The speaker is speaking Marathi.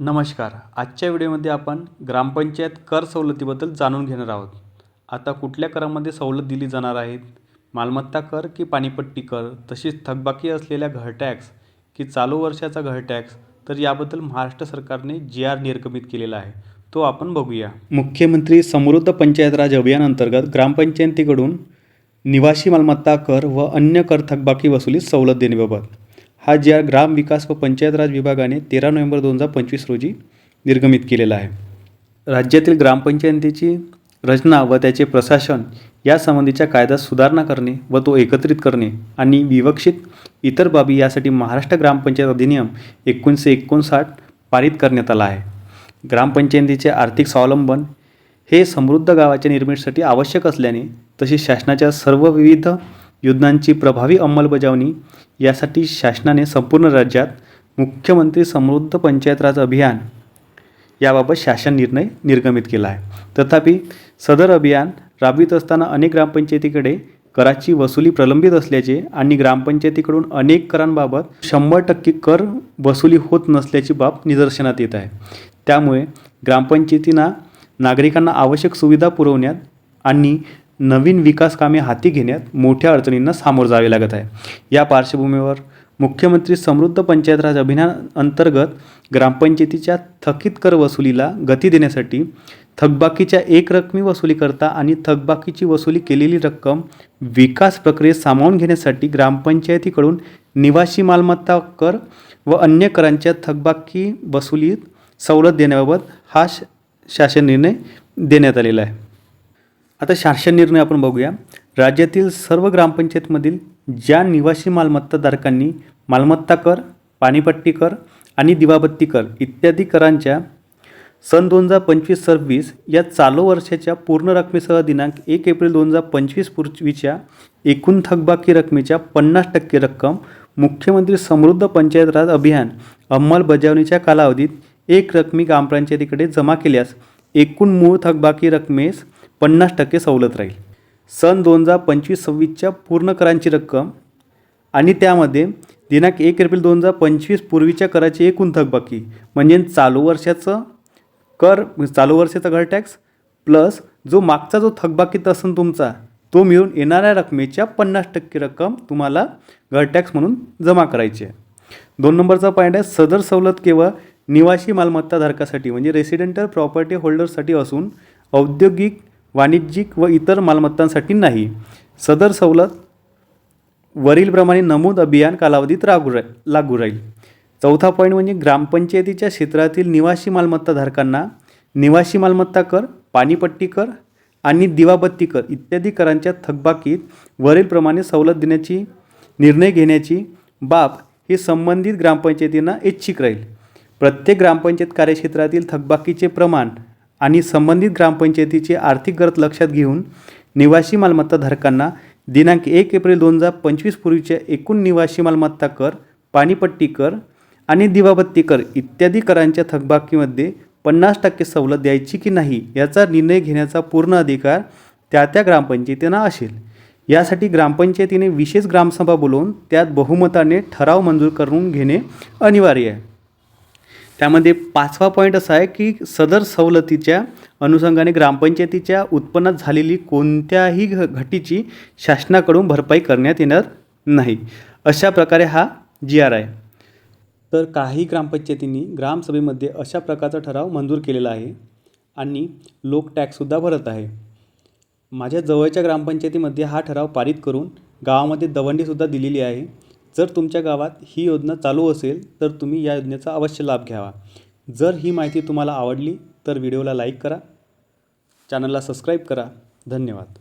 नमस्कार. आजच्या व्हिडिओमध्ये आपण ग्रामपंचायत कर सवलतीबद्दल जाणून घेणार आहोत. आता कुठल्या करामध्ये सवलत दिली जाणार आहेत? मालमत्ता कर की पाणीपट्टी कर? तसेच थकबाकी असलेल्या घर टॅक्स की चालू वर्षाचा घर टॅक्स? तर याबद्दल महाराष्ट्र सरकारने जी आर निर्गमित केलेला आहे. तो आपण बघूया. मुख्यमंत्री समृद्ध पंचायत राज अभियान अंतर्गत ग्रामपंचायतीकडून निवासी मालमत्ता कर व अन्य कर थकबाकी वसुलीत सवलत देण्याबाबत. हा जी आर ग्राम विकास व पंचायत राज विभागाने तेरा नोव्हेंबर दोन हजार पंचवीस रोजी निर्गमित केलेला आहे. राज्यातील ग्रामपंचायतीची रचना व त्याचे प्रशासन यासंबंधीच्या कायद्यात सुधारणा करणे व तो एकत्रित करणे आणि विवक्षित इतर बाबी यासाठी महाराष्ट्र ग्रामपंचायत अधिनियम एकोणीसशे एकोणसाठ पारित करण्यात आला आहे. ग्रामपंचायतीचे आर्थिक स्वावलंबन हे समृद्ध गावाच्या निर्मितीसाठी आवश्यक असल्याने तसेच शासनाच्या सर्व विविध योजनांची प्रभावी अंमलबजावणी यासाठी शासनाने संपूर्ण राज्यात मुख्यमंत्री समृद्ध पंचायत राज अभियान याबाबत शासन निर्णय निर्गमित केला आहे. तथापि सदर अभियान राबवित असताना अनेक ग्रामपंचायतीकडे कराची वसुली प्रलंबित असल्याचे आणि ग्रामपंचायतीकडून अनेक करांबाबत शंभर टक्के कर वसुली होत नसल्याची बाब निदर्शनात येत आहे. त्यामुळे ग्रामपंचायतींना नागरिकांना आवश्यक सुविधा पुरवण्यात आणि नवीन विकास कामे हाती घेण्यात मोठ्या अडचणींना सामोरं जावे लागत आहे. या पार्श्वभूमीवर मुख्यमंत्री समृद्ध पंचायत राज अभियान अंतर्गत ग्रामपंचायतीच्या थकीत कर वसुलीला गती देण्यासाठी थकबाकीच्या एक रकमी वसुलीकरता आणि थकबाकीची वसुली केलेली रक्कम विकास प्रक्रियेत सामावून घेण्यासाठी ग्रामपंचायतीकडून निवासी मालमत्ता कर व अन्य करांच्या थकबाकी वसुलीत सवलत देण्याबाबत हा शासन निर्णय देण्यात आलेला आहे. आता शासन निर्णय आपण बघूया. राज्यातील सर्व ग्रामपंचायतमधील ज्या निवासी मालमत्ताधारकांनी मालमत्ता कर पाणीपट्टी कर आणि दिवाबत्ती कर इत्यादी करांच्या सन दोन हजार पंचवीस सव्वीस या चालू वर्षाच्या पूर्ण रकमेसह दिनांक एक एप्रिल दोन हजार पंचवीस पूर्वीच्या एकूण थकबाकी रकमेच्या पन्नास टक्के रक्कम मुख्यमंत्री समृद्ध पंचायत राज अभियान अंमलबजावणीच्या कालावधीत एक रकमी ग्रामपंचायतीकडे जमा केल्यास एकूण मूळ थकबाकी रकमेस पन्नास टक्के सवलत राहील. सन दोन हजार पंचवीस सव्वीसच्या पूर्ण करांची रक्कम आणि त्यामध्ये दिनांक एक एप्रिल दोन हजार पंचवीस पूर्वीच्या कराची एकूण थकबाकी म्हणजे चालू वर्षाचं कर चालू वर्षाचा घर टॅक्स प्लस जो मागचा जो थकबाकीत असेल तुमचा तो मिळून येणाऱ्या रकमेच्या पन्नास टक्के रक्कम तुम्हाला घर टॅक्स म्हणून जमा करायची आहे. दोन नंबरचा पॉईंट आहे सदर सवलत केवळ निवासी मालमत्ताधारकासाठी म्हणजे रेसिडेंटल प्रॉपर्टी होल्डरसाठी असून औद्योगिक वाणिज्यिक व इतर मालमत्तांसाठी नाही. सदर सवलत वरीलप्रमाणे नमूद अभियान कालावधीत लागू रा लागू राहील. चौथा पॉईंट म्हणजे ग्रामपंचायतीच्या क्षेत्रातील निवासी मालमत्ताधारकांना निवासी मालमत्ता कर पाणीपट्टी कर आणि दिवाबत्ती कर इत्यादी करांच्या थकबाकीत वरीलप्रमाणे सवलत देण्याची निर्णय घेण्याची बाब ही संबंधित ग्रामपंचायतींना ऐच्छिक राहील. प्रत्येक ग्रामपंचायत कार्यक्षेत्रातील थकबाकीचे प्रमाण आणि संबंधित ग्रामपंचायतीची आर्थिक गरज लक्षात घेऊन निवासी मालमत्ताधारकांना दिनांक एक एप्रिल दोन हजार पंचवीस पूर्वीच्या एकूण निवासी मालमत्ता कर पाणीपट्टी कर आणि दिवाबत्ती कर इत्यादी करांच्या थकबाकीमध्ये पन्नास टक्के सवलत द्यायची की नाही याचा निर्णय घेण्याचा पूर्ण अधिकार त्या त्या ग्रामपंचायतींना असेल. यासाठी ग्रामपंचायतीने विशेष ग्रामसभा बोलवून त्यात बहुमताने ठराव मंजूर करून घेणे अनिवार्य आहे. त्यामध्ये पाचवा पॉईंट असा आहे की सदर सवलतीच्या अनुषंगाने ग्रामपंचायतीच्या उत्पन्नात झालेली कोणत्याही घ घटीची शासनाकडून भरपाई करण्यात येणार नाही. अशा प्रकारे हा जी आर आहे तर काही ग्रामपंचायतींनी ग्रामसभेमध्ये अशा प्रकारचा ठराव मंजूर केलेला आहे आणि लोक टॅक्ससुद्धा भरत आहे. माझ्या जवळच्या ग्रामपंचायतीमध्ये हा ठराव पारित करून गावामध्ये दवंडीसुद्धा दिलेली आहे. जर तुमच्या गावात ही योजना चालू असेल तर तुम्ही या योजनेचा अवश्य लाभ घ्यावा. जर ही माहिती तुम्हाला आवडली तर व्हिडिओला लाईक करा. चॅनलला सबस्क्राईब करा. धन्यवाद.